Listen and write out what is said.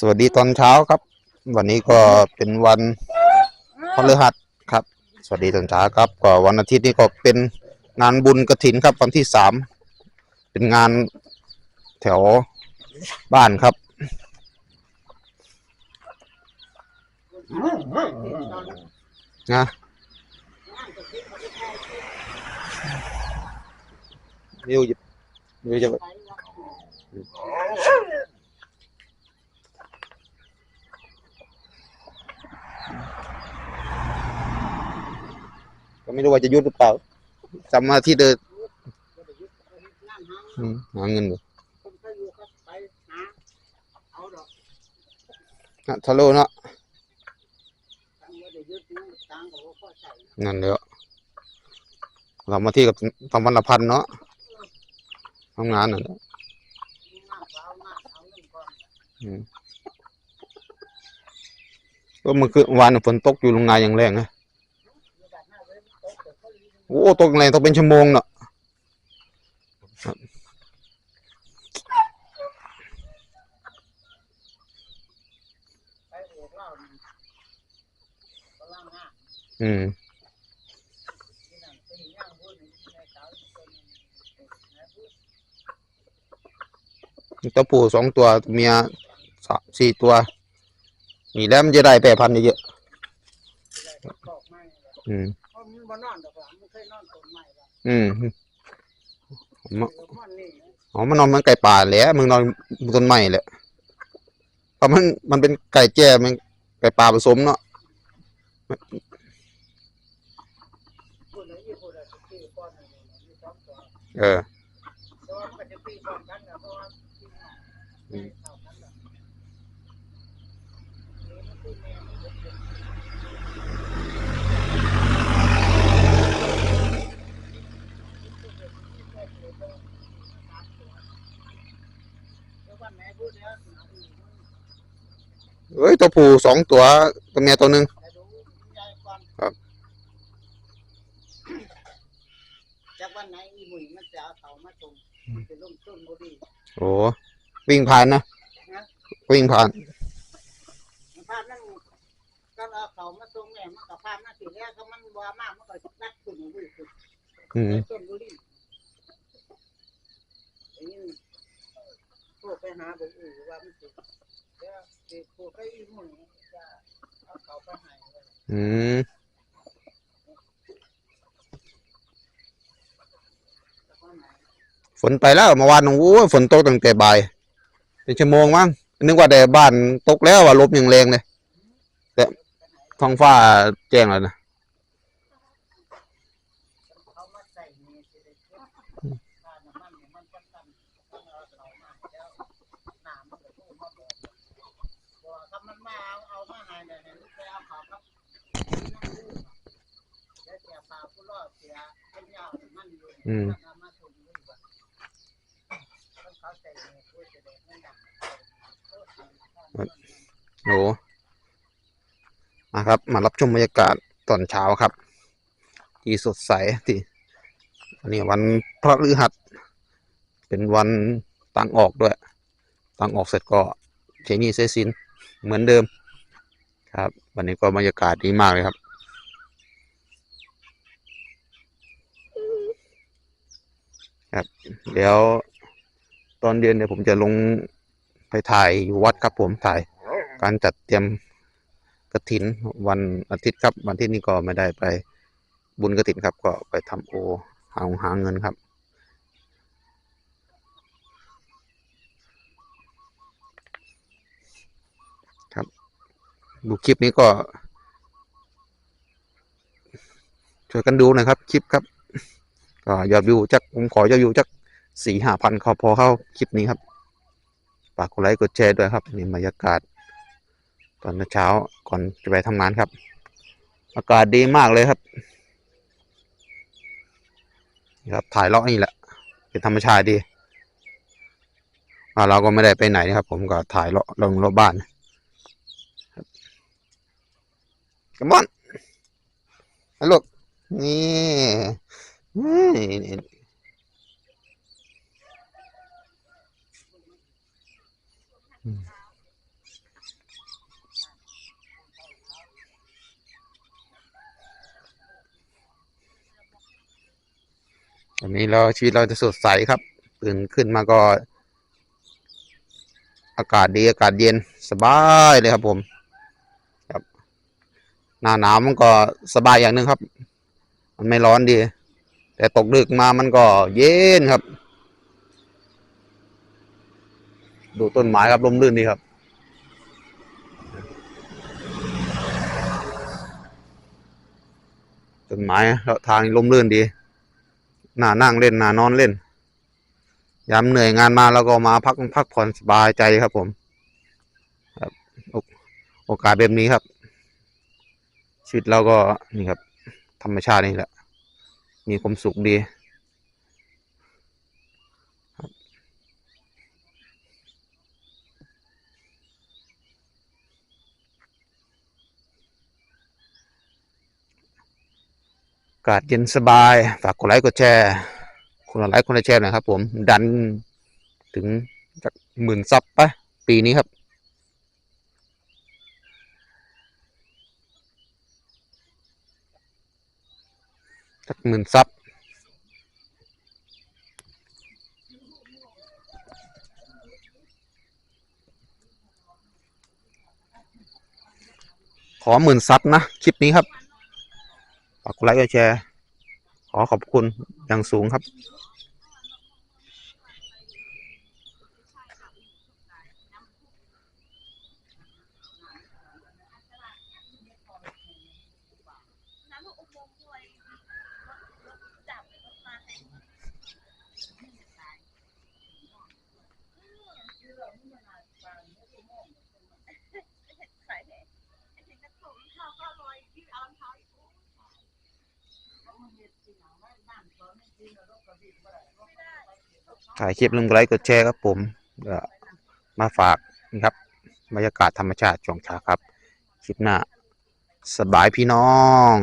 สวัสดีตอนเช้าครับ วันนี้ก็เป็นวันพฤหัสครับ สวัสดีตอนเช้าครับ ก็วันอาทิตย์นี้ก็เป็นงานบุญกระถินครับวันที่สามเป็นงานแถวบ้านครับ นะวิวหยิบวิวจะ ก็ไม่รู้ว่าจะยุดหรือเปล่าจำมาที่เดินอืมหาเงินอยู่นะทะลุเนาะนั่นเดี๋ยวเรามาที่กับทำวันละพันเนาะทำงานน่ะก็มื่อคืนวานฝนตกอยู่โรงงานอย่างแรงนะ โอ้ตกแรงตกเป็นชั่วโมงเนาะอืมตัวผู้สองตัวเมียสามสี่ตัวมีแล้วมันจะได้แปรพันเยอะ อืมมันบ่นอนดอกหลังมันเคยนอนต้นไม้ละอืมมะเดี๋ยวมันนี่อ๋อมันนอนเหมันไก่ป่าแหละมึงนอนบนต้นไม้แหละเพราะมันมันเป็นไก่แจ้มันไก่ป่าผสมเนาะพูดเลยยี่พูดเลยสิบปีก่อนนี่มีสองตัวเออแต่ว่ามันก็จะปีก่อนกันนะเพราะว่าปีหน้า อืม เท่ากันละนี่มันคือแม่มันก็เป็นเดี๋ยววันไหนพูดแล้วหนาอีกมัน เอ้ยตัวผู้สองตัวตัวเมียตัวหนึ่งแต่ดูยายก่อนครับจากวันไหนอีหมุยมันจะเอาเขามาส่งมันจะลงต้นบุรีโอ้วิ่งผ่านนะนะวิ่งผ่านมันพานั่นก็เอาเขามาส่งแม่มันก็พามาสิแล้วก็มันว่ามากมันก็นักขึ้นบุรีขึ้นอืมต้นบุรีอันนี้พวกไปหาบอกอูว่ามันสิ อืมฝนไปแล้วเมื่อวานโอ้ฝนตกตั้งแต่บ่ายเป็นชั่วโมงมั้งนึกว่าแต่บ้านตกแล้วว่าลมอย่างแรงเลยแต่ท้องฟ้าแจ้งแล้วนะ เขามาใส่นี่สิได้เก็บค่าน้ำมันเนี่ยมันก็ตั้งต้องเอาเขามาแล้วน้ำมันก็โทรมาบอกว่าถ้า มันมาเอาเอามาให้เนี่ยเนี่ยลูกไปเอาเขาครับเดี๋ยวเสียปลาผู้รอดเสียเป็นยาวมันอยู่อืม มันเอามาส่งด้วยว่าต้องเขาใส่เนี่ยเพื่อจะได้ไม่ดังโอ้ยโอ้มาครับ มารับชมบรรยากาศตอนเช้าครับ ที่สดใสที่วันนี้วันพระฤหัส เป็นวันตังออกด้วย ตังออกเสร็จก็เชนี่เซซิน เหมือนเดิม ครับ วันนี้ก็บรรยากาศดีมากเลยครับ ครับ เดี๋ยวตอนเย็นเดี๋ยวผมจะลงไปถ่ายอยู่วัดครับผมถ่าย การจัดเตรียมกระถินวันอาทิตย์ครับ วันที่นี้ก็ไม่ได้ไปบุญกระถินครับ ก็ไปทำโอหาหาเงินครับ ดูคลิปนี้ก็ ช่วยกันดูนะครับ คลิปครับก็ยอดวิวจักผมขอยอดวิวจักสี่ห้าพันขอพอเข้าคลิปนี้ครับฝากกดไลค์กดแชร์ด้วยครับนี่บรรยากาศ ตอนเช้าก่อนจะไปทำงานครับ อากาศดีมากเลยครับนะครับถ่ายเลาะนี่แหละ เป็นธรรมชาติดีอ่าเราก็ไม่ได้ไปไหนนะครับ ผมก็ถ่ายเลาะลงรอบบ้าน กมอนฮัลโหลนี่อันนี้เราชีวิตเราจะสดใสครับ ตื่นขึ้นมาก็ อากาศดีอากาศเย็นสบายเลยครับผม หน้าหนาวมันก็สบายอย่างหนึ่งครับ มันไม่ร้อนดี แต่ตกดึกมามันก็เย็นครับ ดูต้นไม้ครับร่มรื่นดีครับต้นไม้แล้วทางร่มรื่นดีหน้านั่งเล่นหน้านอนเล่นยามเหนื่อยงานมาแล้วก็มาพักพักผ่อนสบายใจครับผมครับโอโอกาสแบบนี้ครับ ชีวิตเราก็นี่ครับ ธรรมชาตินี่แหละ มีความสุขดีอากาศเย็นสบาย ฝากกดไลค์กดแชร์คนละไลค์คนละแชร์หน่อยครับผมดันถึงจากหมื่นซับปะปีนี้ครับ สักหมื่นซับขอหมื่นซับนะ คลิปนี้ครับฝากกดไลค์กดแชร์ ขอขอบคุณอย่างสูงครับ น้ำอุโมงค์ด้วยรถจับรถมาเต็มใส่เลยไอ้ที่กระตุ้นข้าวก็ลอยที่เอาเท้าอีก ถ่ายคลิปลืมกดไลค์กดแชร์ครับผมมาฝากนะครับบรรยากาศธรรมชาติช่วงเช้าครับ คลิปหน้าสบายพี่น้อง